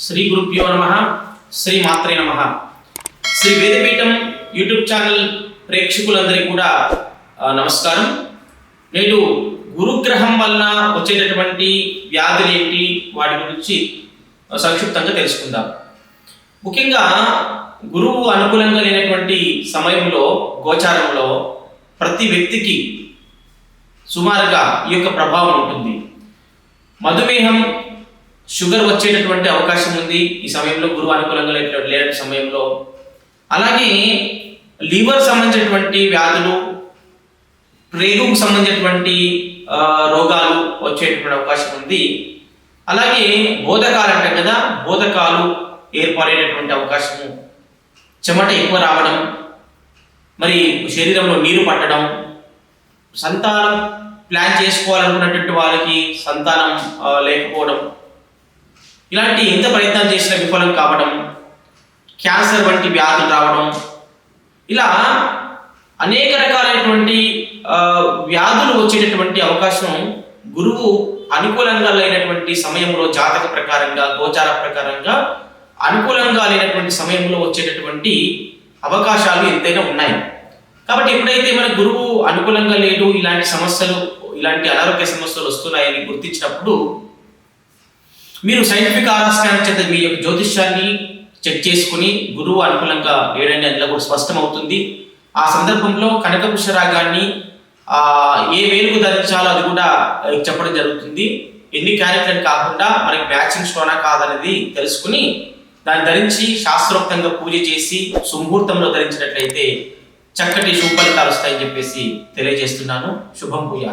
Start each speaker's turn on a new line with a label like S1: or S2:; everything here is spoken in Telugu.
S1: శ్రీ గురుభ్యో నమ శ్రీ మాత్రే నమ. శ్రీ వేదపీఠం యూట్యూబ్ ఛానల్ ప్రేక్షకులందరికీ కూడా నమస్కారం. నేడు గురుగ్రహం వలన వచ్చేటటువంటి వ్యాధులు ఏంటి వాటి గురించి సంక్షిప్తంగా తెలుసుకుందాం. ముఖ్యంగా గురువు అనుకూలంగా లేనటువంటి సమయంలో గోచారంలో ప్రతి వ్యక్తికి సుమారుగా ఈ యొక్క ప్రభావం ఉంటుంది. మధుమేహం షుగర్ వచ్చేటటువంటి అవకాశం ఉంది. ఈ సమయంలో గురువు అనుకూలంగా లేనటువంటి సమయంలో. అలాగే లివర్ సంబంధించినటువంటి వ్యాధులు ప్రేగుకు సంబంధించినటువంటి రోగాలు వచ్చేటటువంటి అవకాశం ఉంది. అలాగే బోధకాలు అంటే కదా బోధకాలు ఏర్పడేటటువంటి అవకాశము. చెమట ఎక్కువ రావడం మరి శరీరంలో నీరు పట్టడం సంతానం ప్లాన్ చేసుకోవాలనుకున్నటువంటి వాళ్ళకి సంతానం లేకపోవడం ఇలాంటి ఎంత ప్రయత్నం చేసినా విఫలం కావడం క్యాన్సర్ వంటి వ్యాధులు రావడం ఇలా అనేక రకాలైనటువంటి వ్యాధులు వచ్చేటటువంటి అవకాశం గురువు అనుకూలంగా లేనటువంటి సమయంలో జాతక ప్రకారంగా గోచార ప్రకారంగా అనుకూలంగా లేనటువంటి సమయంలో వచ్చేటటువంటి అవకాశాలు ఎంతైనా ఉన్నాయి. కాబట్టి ఎప్పుడైతే మన గురువు అనుకూలంగా లేడు ఇలాంటి సమస్యలు ఇలాంటి అనారోగ్య సమస్యలు వస్తున్నాయని గుర్తించినప్పుడు మీరు సైంటిఫిక్ ఆరాస్కారం చేత మీ యొక్క జ్యోతిష్యాన్ని చెక్ చేసుకుని గురువు అనుకూలంగా లేడని అందులో కూడా స్పష్టమవుతుంది. ఆ సందర్భంలో కనకపుష రాగాన్ని ఏ వేలుకు ధరించాలో అది కూడా చెప్పడం జరుగుతుంది. ఎన్ని క్యారెక్టర్లు కాకుండా మనకి మ్యాచింగ్ స్టోనా కాదనేది తెలుసుకుని దాన్ని ధరించి శాస్త్రోక్తంగా పూజ చేసి సుముహూర్తంలో ధరించినట్లయితే చక్కటి శుభ ఫలితాలు వస్తాయని చెప్పేసి తెలియజేస్తున్నాను. శుభం పూజ